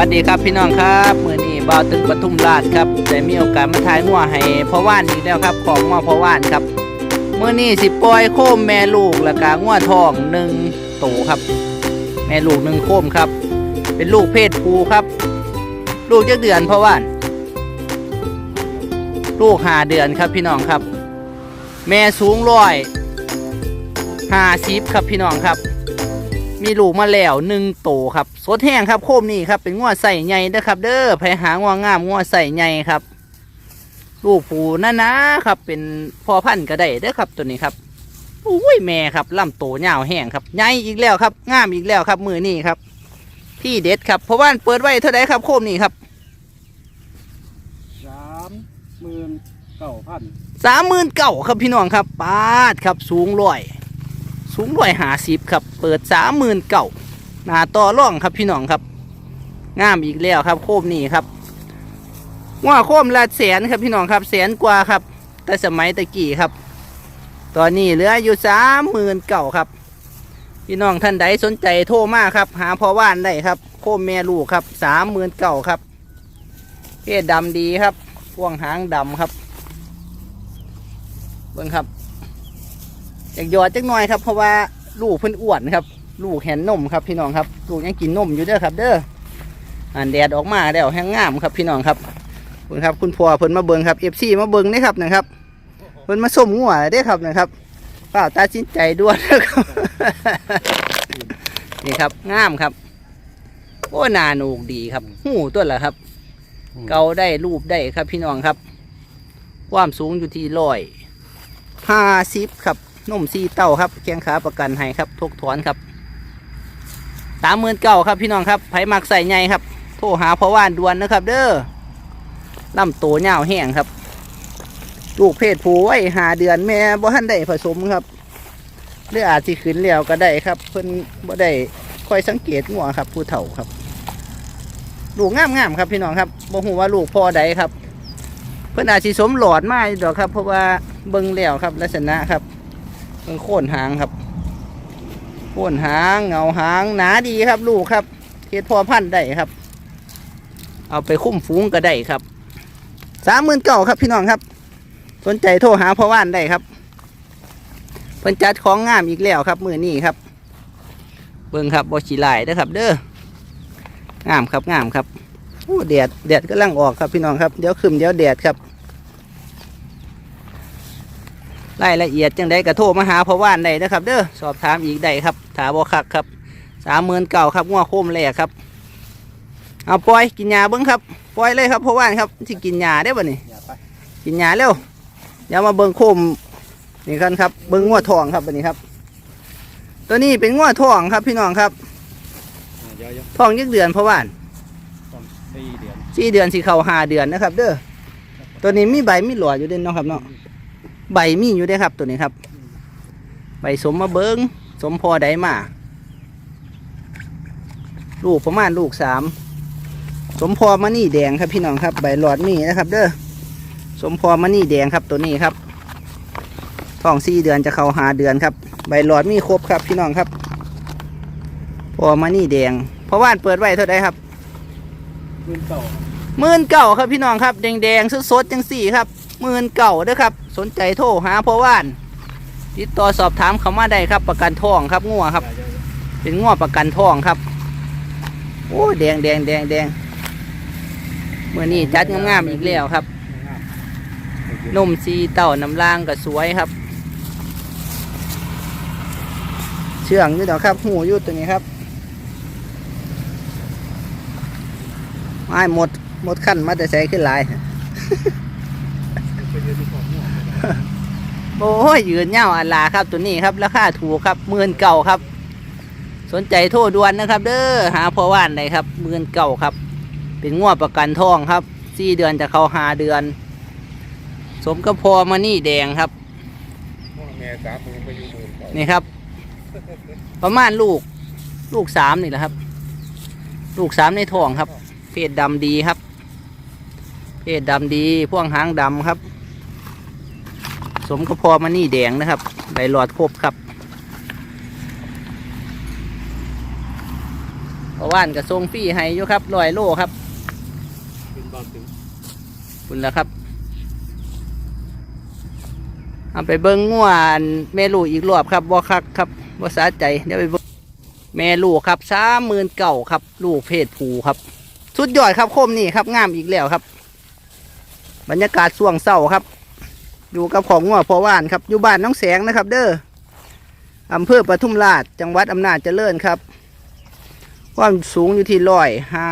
วัสดีครับพี่น้องครับมือนี้บ่าวตึกปทุมราชครับได้มีโอกาสมาถ่ายงัวให้พ่อว่านอีกแล้วครับ ของงัวพ่อว่านครับมือนี้สิปล่อยโคมแม่ลูกแล้วก็งัวทองหนึ่งตัวครับ แม่ลูกหนึ่งโคมครับ เป็นลูกเพศผู้ครับ ลูกจักเดือนพ่อว่าน ลูกหาเดือนครับพี่น้องครับ แม่สูงร้อยห้าสิบครับพี่น้องครับ มีลูกมาแล้วหนึ่งโตครับสดแห้งครับโคมนี่ครับเป็นงัวใส่ใหญ่นะครับ เด้อไปหางัวงามงัวใส่ใหญ่ครับ ลูกผูนะนะครับ เป็นพ่อพันธุ์ก็ได้เด้อครับตัวนี้ครับอุ้ยแม่ครับลำโตยาวแห้งครับใหญ่อีกแล้วครับงามอีกแล้วครับมือนี่ครับที่เด็ดครับเพราะว่าเปิดไว้เท่าไรครับโคมนี่ครับสามหมื่นเก้าพันสามหมื่นเก้าครับพี่น้องครับปาดครับสูงร้อย สูงร้อยหาสิบครับ เปิดสามหมื่นเก้าหนาต่อร่องครับพี่น้องครับงามอีกแล้วครับ โคมนี่ครับว่าโคมละแสนครับพี่น้องครับแสนกว่าครับ แต่สมัยตะกี้ครับ ตอนนี้เหลืออยู่สามหมื่นเก้าครับพี่น้องท่านใดสนใจโทรมาครับ หาพ่อว่านได้ครับ โคมแม่ลูกครับสามหมื่นเก้าครับเพศดำดีครับพ่วงหางดำครับเบิ่งครับ อยากหยอดจักหน่อยครับเพราะว่าลูกเพิ่นอ้วนครับ ลูกแหนนมครับพี่น้องครับลูกยังกินนมอยู่เด้อครับ เด้ออ่านแดดออกมาแล้วแห้งงามครับพี่น้องครับเบิ่งครับ คุณพ่อเพิ่นมาเบิงครับเอฟซีมาเบิงนี่ครับนะครับเพิ่นมาส้มงัวเด้อครับนะครับเปล่าตัดสินใจด่วนนะครับนี่ครับงามครับโอ้นาหนูกดีครับหูตัวละครับ เกาได้รูปได้ครับพี่น้องครับ ความสูงอยู่ที่ร้อยห้าสิบครับ นุ่มซีเต้าครับแข้งขาประกันให้ครับทกถอนครับสามหมื่นเก้าครับพี่น้องครับไผ่มักใส่ใหญ่ครับ โทรหาพ่อว่านด่วนนะครับ เด้อลำโตเงาแห้งครับ ลูกเพศผู้ไว้หาเดือนแม่บ่ทันได้ผสมครับหรืออาจสิขึ้นแล้วก็ได้ครับ เพิ่นบ่ได้คอยสังเกตงัวครับ ผู้เฒ่าครับ ลูกงามๆครับพี่น้องครับบ่ฮู้ว่าลูกพ่อใดครับ เพิ่นอาจสิสมหลอดมาดอกครับ เพราะว่าเบิ่งแล้วครับลักษณะครับ เบิ่งโค่นหางครับ โค่นหางเงาหางหนาดีครับ ลูกครับเฮ็ดพอพันธุ์ได้ครับ เอาไปคุ้มฟูงก็ได้ครับสามหมื่นเก้าครับพี่น้องครับ สนใจโทรหาพ่อว่านได้ครับเพิ่นจัดของงามอีกแล้วครับมือนี้ครับ เบิ่งครับบ่ขี้ลายเด้อครับ เด้องามครับงามครับโอ้แดดแดดกำลังออกครับพี่น้องครับเดี๋ยวขึ้นเดี๋ยวแดดครับ รายละเอียดจังใดกระโทรมาหาพ่อว่านได้นะครับ เด้อสอบถามอีกได้ครับถาบอคักครับสามหมื่นเก่าครับงัวโคมแรกครับเอาปล่อยกินยาเบิ้งครับปล่อยเลยครับพ่อว่านครับที่กินยาได้บ่นี่อย่าไปกินยาเร็วเดี๋ยวมาเบิ้งโคมนี่กันครับเบิ้งงัวทองครับบันนี้ครับ ตัวนี้เป็นงัวทองครับพี่น้องครับเยอะทองยักเดือนพ่อว่านๆต้นสี่เดือนสี่เดือนสี่เข้าห้าเดือนนะครับ เด้อตัวนี้มีใบมีหลอดอยู่เด่นเนาะครับเนาะ ใบมีอยู่ด้อครับตัวนี้ครับ ใบสมมาเบิงสมพอได้มา ลูกประมาณลูกสามสมพอมานี่แดงครับพี่น้องครับ ใบหลอดมีนะครับ เด้อสมพอมานี่แดงครับตัวนี้ครับท้องสี่เดือนจะเข้าหาเดือนครับ ใบหลอดมีครบครับ พี่น้องครับ พอมานี่แดงเพราะว่านเปิดไว้เท่าไดครับมื่นเก้ามื่นเก่าครับพี่น้องครับ แดงๆสดๆจังสี่ครับ มื่นเก่าเด้อครับ สนใจโทรหาพ่อว่าน ติดต่อสอบถามเขามาได้ครับ ประกันท่องครับงัวครับ เป็นงัวประกันท่องครับ โอ้แดงแดงแดงแดงเมื่อนี้จัดงามๆอีกแล้วครับนมซีเต่าน้ำล่างก็สวยครับ เชื่องอยู่เดี๋ยวครับ หูอยู่ตัวนี้ครับไม้หมดหมดขั้นมาแต่ใส่ขึ้นหลาย โอ้ยยืนเงาอัลาครับตัวนี้ครับราคาถูกครับหมื่นเก่าครับ สนใจโทรด่วนนะครับ เด้อหาพ่อว่านเลยครับหมื่นเก่าครับ เป็นงวดประกันทองครับสี่เดือนจะเข้าหาเดือน สมกับพอมานี่แดงครับนี่ครับ ประมาณลูก ลูกสามนี่แหละครับ ลูกสามในทองครับ เพศดำดีครับ เพศดำดีพ่วงหางดำครับ สมกับพอมานี่แดงนะครับใบหลอดครบครับเพราะว่านกับทรงฟรีให้อยู่ครับร้อยโลครับเป็นตอนถึงคุณแล้วครับเอาไปเบิ้งง่วนแม่ลูกอีกรอบครับบ่คักครับบ่สาใจเดี๋ยวไปเบิ่งแม่ลูกครับสามหมื่นเก่าครับ ลูกเพศผูครับ สุดยอดครับโคมนี่ครับงามอีกแล้วครับ บรรยากาศช่วงเศร้าครับ อยู่กับของงัวพอว่านครับอยู่บ้านน้องแสงนะครับ เด้ออำเภอปทุมราชจังหวัดอำนาจเจริญครับความสูงอยู่ที่ร้อยห้า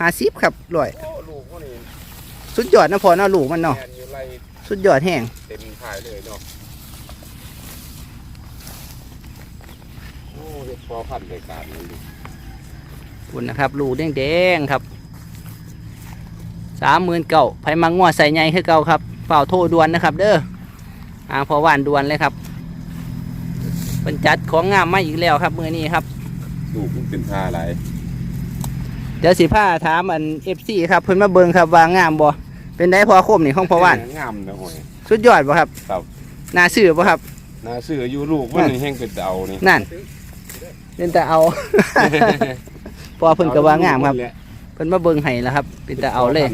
ห้าสิบครับร้อยโอ้ลูกพวกนี้สุดยอดนะพอเนาะลูกมันเนาะแอนอยู่ไล่สุดยอดแห้งเต็มถ่ายเลยเนาะโอ้เด็กพอพันเลยการเลยลูกคุณนะครับลูกแดงๆครับสามหมื่นเก่าไผมังงัวใส่ใหญ่คือเก่าครับ เฝ้าโทรด่วนนะครับ เด้ออ่าพอว่านด่วนเลยครับเป็นจัดของงามมาอีกแล้วครับมือนี้ครับลูกมันเป็นท่าอะไรเดี๋ยวสิผ้าถามอันเอฟซีครับเพิ่นมาเบิ่งครับว่างามบ่เป็นได้พอคมนี่ของพอว่านงามนะโหยสุดยอดบ่ครับครับน่าซื้อบ่ครับน่าซื้ออยู่ลูกมันนี่แห้งเป็นเตานี่นั่นเป็นแต่เอาพอเพิ่นก็ว่างามครับเพิ่นมาเบิ่งให้แล้วครับ เป็นแต่เอาเลย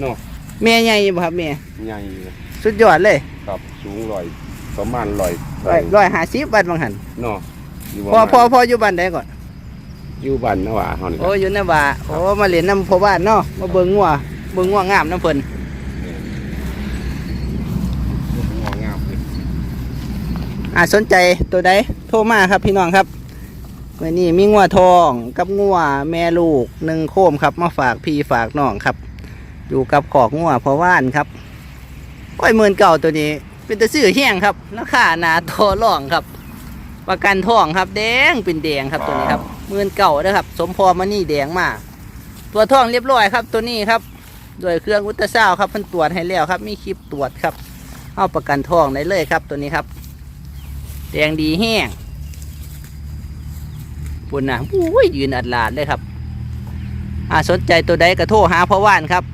เนาะ แม่ใหญ่บ่ครับแม่ใหญ่เลยสุดยอดเลยครับสูงลอยประมาณลอยร้อยร้อยห้าสิบบาทบางหันเนาะอยู่พอประมาณพอพออยู่บ้านใดก่อนอยู่บ้านนะว่าเฮานี่โอ้อยู่ในว่าโอ้มาเล่นน้ำพอบ้านเนาะมาเบิ่งงัวเบิ่งงัวงามน้ำเพิ่นงองามเลยอ่าสนใจตัวใดโทรมาครับพี่น้องครับวันนี้มีงัวทองกับงัวแม่ลูกหนึ่งโคมครับ มาฝากพี่ฝากน้องครับ อยู่กับขอกงัวพอว่านครับโอ้ยหมื่นเก่าตัวนี้ เป็นตะซื้อแห้งครับราคาหนาโทอร่องครับ ประกันท่องครับแดงเป็นแดงครับตัวนี้ครับหมื่นเก่านะครับ สมพรมานี่แดงมากตัวท่องเรียบร้อยครับ ตัวนี้ครับโดยเครื่องอุตราซาวด์ครับเพิ่นตรวจให้แล้วครับ มีคลิปตรวจครับ เอาประกันท่องได้เลยครับ ตัวนี้ครับแดงดีแห้งปุ่นนะอุ้ยยืนอัดลาดเลยครับ อ่าสนใจตัวใดก็โทรหาพ่อว่านครับ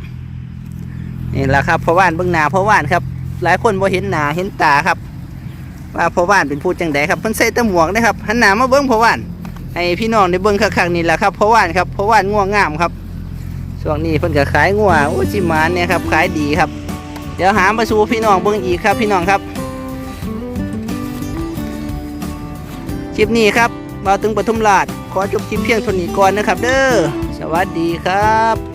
นี่แหละครับพ่อว่านเบื้องหน้าพ่อว่านครับ หลายคนบ่เห็นหน้าเห็นตาครับ ว่าพ่อว่านเป็นผู้จังใดครับเพิ่นใส่ตะหมวกนะครับหันหน้ามาเบิ้องพ่อว่านให้พี่น้องได้เบิ้องคักๆนี่แหละครับพ่อว่านครับพ่อว่านง่วงงามครับช่วงนี้เพิ่นก็ขายงัวโอ้จิมานเนี่ยครับขายดีครับ เดี๋ยวหามาสู่พี่น้องเบิ้องอีกครับ พี่น้องครับคลิปนี้ครับมาถึงปทุมราชขอจบคลิปเพียงเท่านี้ก่อนนะครับ เด้อสวัสดีครับ